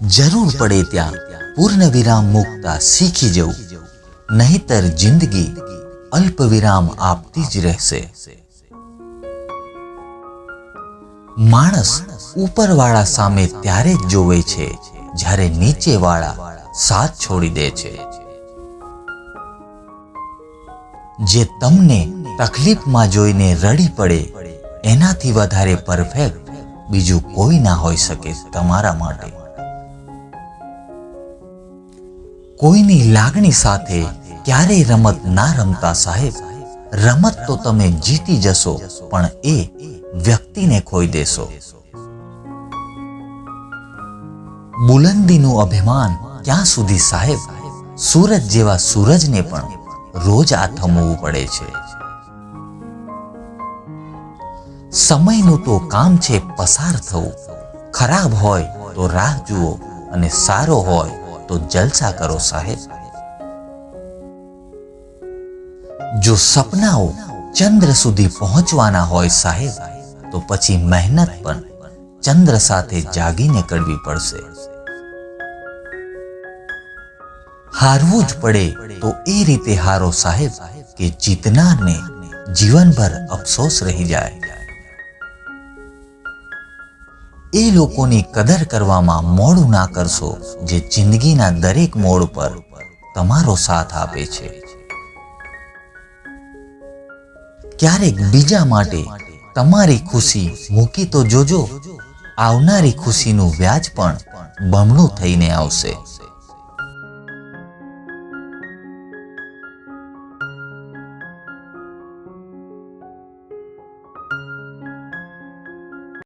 જરૂર પડે ત્યાં પૂર્ણ વિરામ મૂકતા શીખી જવું. નહીતર જિંદગી અલ્પ વિરામ આપતી જ રહેશે. માણસ ઉપરવાળા સામે ત્યારે જ જોવે છે, જ્યારે નીચેવાળા સાથ છોડી દે છે. જે તમને તકલીફમાં જોઈને રડી પડે, એનાથી વધારે પરફેક્ટ બીજું કોઈ ના હોઈ શકે તમારા માટે. કોઈની લાગણી સાથે ક્યારેય રમત ના રમતા સાહેબ. રમત તો તમે જીતી જશો, પણ એ વ્યક્તિને ખોઈ દેશો. બુલંદીનું અભિમાન ક્યાં સુધી સાહેબ? સૂરજ જેવા સૂરજને પણ રોજ આ થમવું પડે છે. સમયનું તો કામ છે પસાર થવું. ખરાબ હોય તો રાહ જુઓ અને સારો હોય તો જલસા કરો સાહેબ જો સપનાઓ ચંદ્ર સુધી પહોંચવાના હોય સાહેબ તો પછી મહેનત પણ ચંદ્ર સાથે જાગીને કરવી પડશે હારવું જ પડે તો એ રીતે હારો સાહેબ કે જીતનારને જીવનભર અફસોસ રહી જાય એ લોકોની કદર કરવામાં મોડું ના કરશો જે જિંદગીના દરેક મોડ પર તમારો સાથ આપે છે. ક્યારેક બીજા માટે તમારી ખુશી મૂકી તો જોજો, આવનારી ખુશીનું વ્યાજ પણ બમણું થઈને આવશે.